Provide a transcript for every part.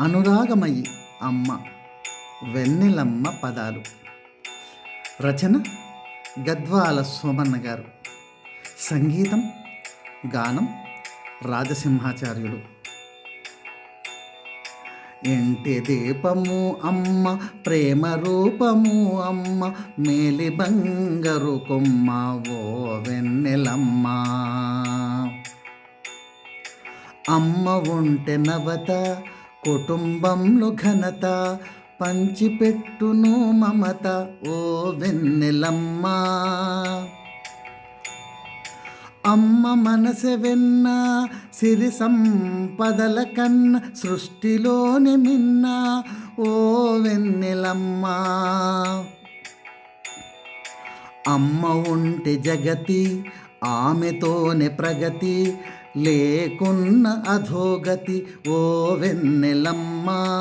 అనురాగమయి అమ్మ వెన్నెలమ్మ పదాలు. రచన గద్వాల సోమన్న గారు. సంగీతం గానం రాజసింహాచార్యులు. ఇంటి దీపము అమ్మ ప్రేమ రూపము అమ్మ మేలి బంగారు కొమ్మ ఓ వెన్నెలమ్మ. అమ్మ ఉంటే నవత కుటుంబంలో ఘనత పంచిపెట్టును మమత ఓ వెన్నెలమ్మ. అమ్మ మనసె వెన్న సిరి సంపదల కన్న సృష్టిలోని మిన్న ఓ వెన్నెలమ్మ. అమ్మ ఉంటే జగతి ఆమెతోనే ప్రగతి లేకున్న అధోగతి ఓ వెన్నెలమ్మా.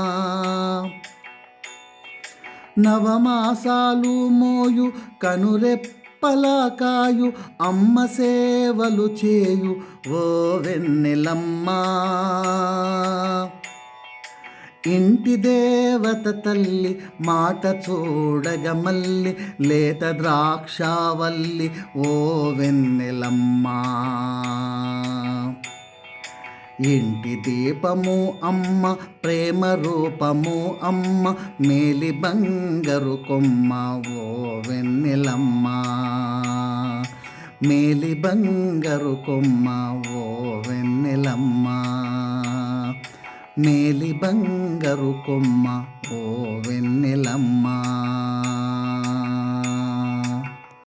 నవమాసాలు మోయు కనురెప్పలాకాయు అమ్మ సేవలు చేయు ఓ వెన్నెలమ్మా. ఇంటి దేవత తల్లి మాట చూడగమల్లి లేత ద్రాక్షావల్లి ఓ వెన్నెలమ్మ. ఇంటి దీపము అమ్మ ప్రేమ రూపము అమ్మ మేలి బంగారు కొమ్మ ఓ వెన్నెలమ్మ. మేలి బంగారు కొమ్మ ఓ వెన్నెలమ్మ. మేలి బంగారు కొమ్మ ఓ వెన్నెలమ్మ.